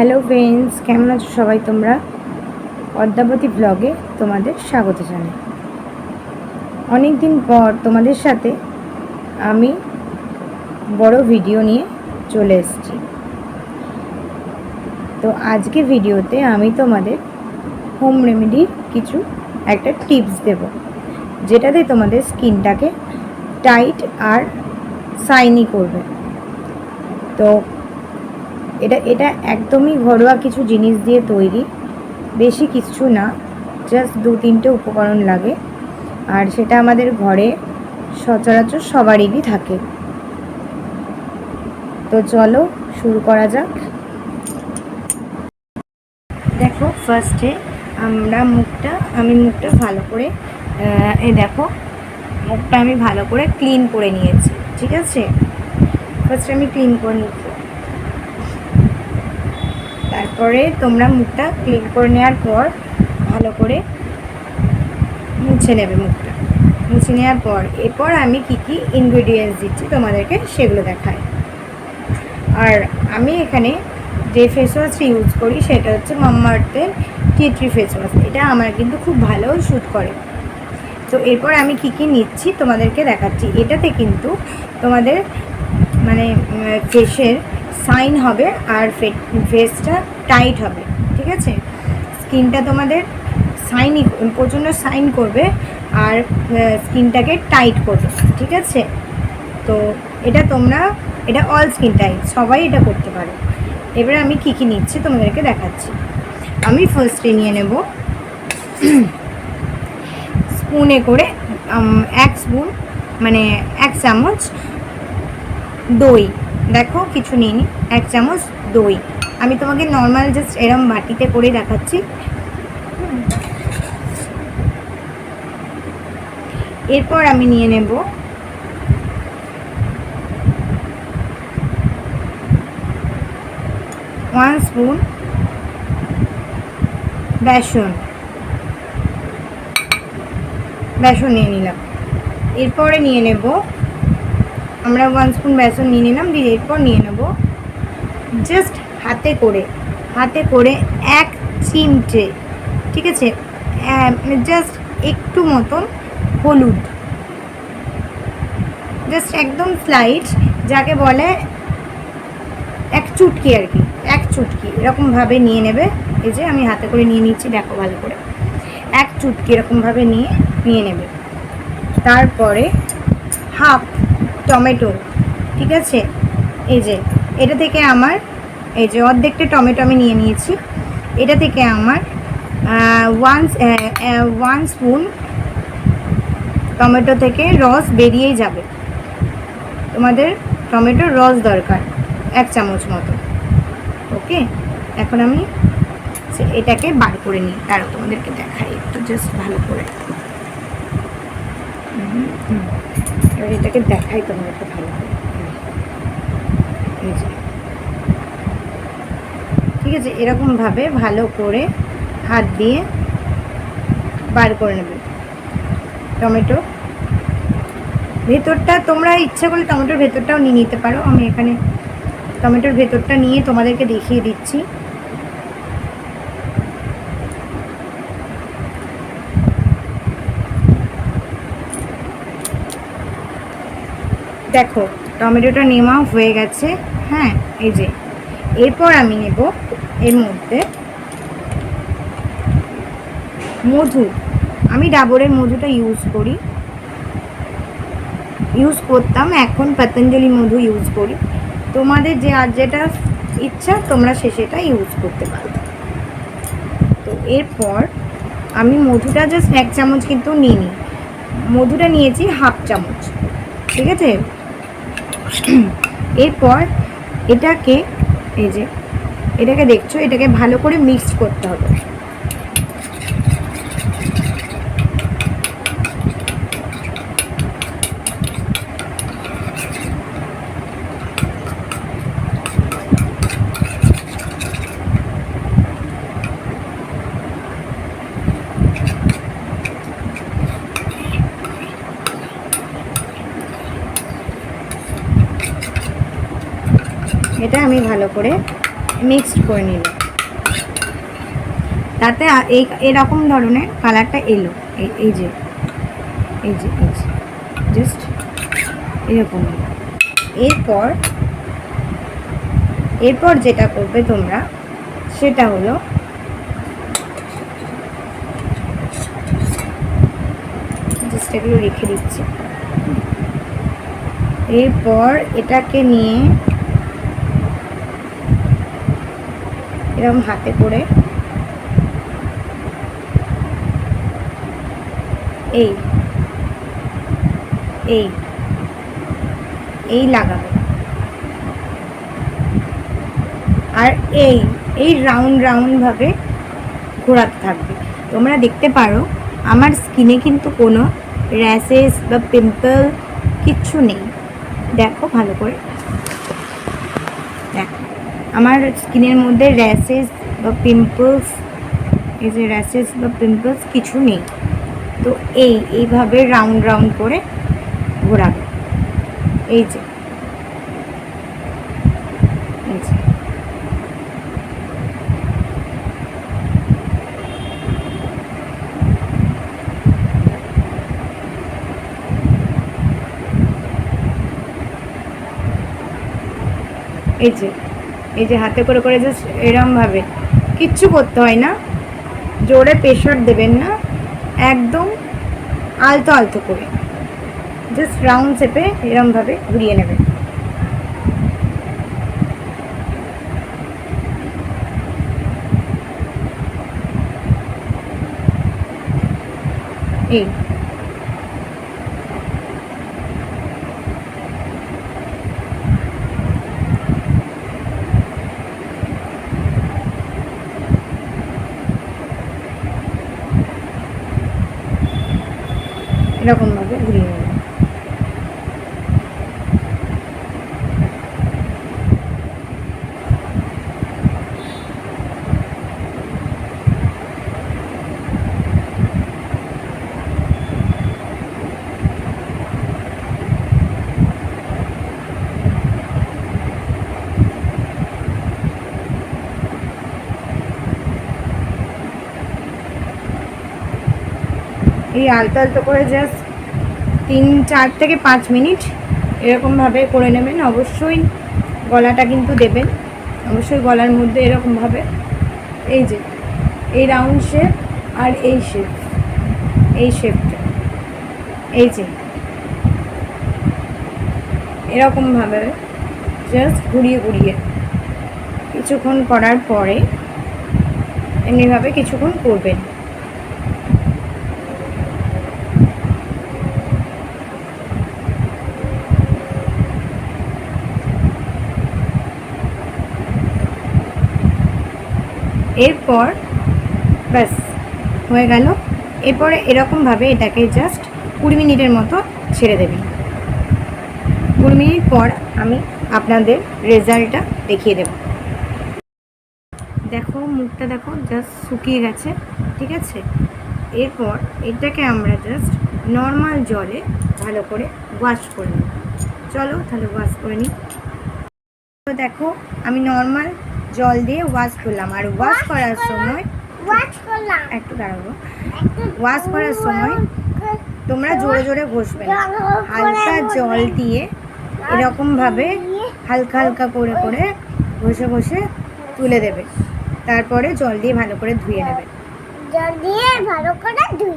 Hello friends কেমন আছো সবাই তোমরা? অদ্যাবতী ব্লগে তোমাদের স্বাগত জানাই। অনেক দিন পর তোমাদের সাথে আমি বড় ভিডিও নিয়ে চলে এসেছি। তো আজকে ভিডিওতে আমি তোমাদের হোম রেমেডির কিছু একটা টিপস দেব, যেটাতে তোমাদের স্কিনটাকে টাইট আর সাইনি করবে। তো এটা এটা একদমই ঘরোয়া কিছু জিনিস দিয়ে তৈরি। বেশি কিছু না জাস্ট দু তিনটে উপকরণ লাগে। আর সেটা আমাদের ঘরে সচরাচর সবারই থাকে। তো চলো, শুরু করা যাক। দেখো ফার্স্টে আমরা মুখটা, আমি মুখটা ভালো করে এই দেখো, মুখটা আমি ভালো করে ক্লিন করে নিয়েছি, ঠিক আছে? ফার্স্টে আমি ক্লিন করে নিচ্ছি। তারপরে তোমরা মুখটা ক্লিন করে নেওয়ার পর ভালো করে মুছে নেবে মুখটা। মুছে নেওয়ার পর এরপর আমি কি কি ইনগ্রিডিয়েন্টস দিচ্ছি তোমাদেরকে সেগুলো দেখাই। আর আমি এখানে যে ফেস ওয়াশটা ইউজ করি সেটা হচ্ছে মাম্মার্থের টি ট্রি ফেস ওয়াশ এটা আমার কিন্তু খুব ভালো শ্যুট করে। তো এরপর আমি কি কি নিচ্ছি তোমাদেরকে দেখাচ্ছি। এটাতে কিন্তু তোমাদের মানে ফেসের সাইন হবে আর ফেসটা টাইট হবে, ঠিক আছে? স্কিনটা তোমাদের সাইনই প্রচণ্ড সাইন করবে আর স্কিনটাকে টাইট করবে, ঠিক আছে? তো এটা তোমরা, এটা অল স্কিন টাইট সবাই এটা করতে পারো। এবারে আমি কী কী নিচ্ছি তোমাদেরকে দেখাচ্ছি। আমি ফার্স্টে নিয়ে নেব স্পুনে করে এক স্পুন মানে এক চামচ দই। দেখো, কিছু নিইনি এক চামচ দই। আমি তোমাকে নর্মাল জাস্ট এরম বাটিতে করে দেখাচ্ছি। এরপর আমি নিয়ে নেব ওয়ান স্পুন বেসন। বেসন নিয়ে নিলাম। এরপরে নিয়ে নেব আমরা ওয়ান স্পুন বেসন নিয়ে নিলাম, দিয়ে এরপর নিয়ে নেব। জাস্ট হাতে করে হাতে করে এক চিমটে, ঠিক আছে? জাস্ট একটু মতন হলুদ। জাস্ট একদম স্লাইড যাকে বলে এক চুটকি আর কি, এক চুটকি। এরকমভাবে নিয়ে নেবে। এই যে আমি হাতে করে নিয়ে নিচ্ছি, দেখো ভালো করে। এক চুটকি এরকমভাবে নিয়ে নিয়ে নেবে। তারপরে হাফ টমেটো, ঠিক আছে? এই যে, এটা থেকে আমার, এই যে অর্ধেকটা টমেটো আমি নিয়ে নিয়েছি। এটা থেকে আমার ওয়ান ওয়ান স্পুন টমেটো থেকে রস বেরিয়েই যাবে। তোমাদের টমেটোর রস দরকার, এক চামচ মতো। ওকে? এখন আমি এটাকে বার করে নিই। তারও তোমাদেরকে দেখাই, একটু জাস্ট ভালো করে। এবার এটাকে দেখাই তোমাদেরকে ভালো করে। ঠিক আছে, এরকমভাবে ভালো করে হাত দিয়ে বার করে নেবে। টমেটো। ভেতরটা তোমরা ইচ্ছা করলে টমেটোর ভেতরটাও নিয়ে নিতে পারো। আমি এখানে টমেটোর ভেতরটা নিয়ে তোমাদেরকে দেখিয়ে দিচ্ছি। দেখো, টমেটোটা নেওয়া হয়ে গেছে। হ্যাঁ এই যে। এরপর আমি নেব এর মধ্যে মধু। আমি ডাবরের মধুটা ইউজ করি। ইউজ করতাম, এখন পতঞ্জলি মধু ইউজ করি। তোমাদের যে আর যেটা ইচ্ছা, তোমরা সে সেটা ইউজ করতে পারো। তো এরপর আমি মধুটা জাস্ট এক চামচ কিন্তু নিইনি। মধুটা নিয়েছি হাফ চামচ। ঠিক আছে? এরপর এটাকে এই যে এটাকে দেখছ এটাকে ভালো করে মিক্স করতে হবে। এটা আমি ভালো করে মিক্সড করে নিল তাতে এই, এরকম ধরনের কালারটা এলো। এই যে এই যে এই যে জাস্ট এরকম এরপর এরপর যেটা করবে তোমরা, সেটা হলো জাস্ট এগুলো রেখে দিচ্ছি। এরপর এটাকে নিয়ে এরকম হাতে করে। এই। এই। এই লাগাবে। আর এই এই রাউন্ড রাউন্ড ভাবে ঘোরাতে থাকবে। তোমরা দেখতে পারো, আমার স্কিনে কিন্তু কোনো র্যাশেস বা পিম্পল কিচ্ছু নেই। দেখো ভালো করে। আমার স্কিনের মধ্যে র্যাশেস বা পিম্পলস, এই যে র্যাশেস বা পিম্পলস কিছু নেই। তো এই, এইভাবে রাউন্ড রাউন্ড করে ঘোরাবে। এই যে। এই যে। এই যে। এই যে হাতে করে করে জাস্ট এরমভাবে। কিচ্ছু করতে হয় না। জোরে প্রেশার দেবেন না। একদম আলতো আলতো করে। জাস্ট রাউন্ড শেপে এরমভাবে ঘুরিয়ে নেবেন। এই। এরকমভাবে ঘুরিয়ে নেবেন এই আলতো আলতো করে জাস্ট তিন, চার থেকে পাঁচ মিনিট এরকমভাবে করে নেবেন। অবশ্যই গলাটা কিন্তু দেবেন। অবশ্যই গলার মধ্যে এরকমভাবে। এই যে, এই রাউন্ড শেপ আর এই শেপ এই শেপটা এই যে, এরকমভাবে জাস্ট ঘুরিয়ে ঘুরিয়ে কিছুক্ষণ করার পরে এমনিভাবে কিছুক্ষণ করবেন। এরপর, ব্যাস, হয়ে গেল। এরপরে এরকমভাবে এটাকে জাস্ট কুড়ি মিনিটের মতো ছেড়ে দেবেন কুড়ি মিনিট পর আমি আপনাদের রেজাল্টটা দেখিয়ে দেব। দেখো, মুখটা দেখো জাস্ট শুকিয়ে গেছে, ঠিক আছে? এরপর এটাকে আমরা জাস্ট নর্মাল জলে ভালো করে ওয়াশ করে নেব। চলো তাহলে ওয়াশ করে নিই। তো দেখো, আমি নর্মাল জল দিয়ে ওয়াশ করলাম। আর ওয়াশ করার সময় একটু দাঁড়াবো। ওয়াশ করার সময় তোমরা জোরে জোরে ঘষবে না। হালকা জল দিয়ে এরকমভাবে হালকা হালকা করে করে ঘষে ঘষে তুলে দেবে। তারপরে জল দিয়ে ভালো করে ধুয়ে নেবে। জল দিয়ে ভালো করে ধুই।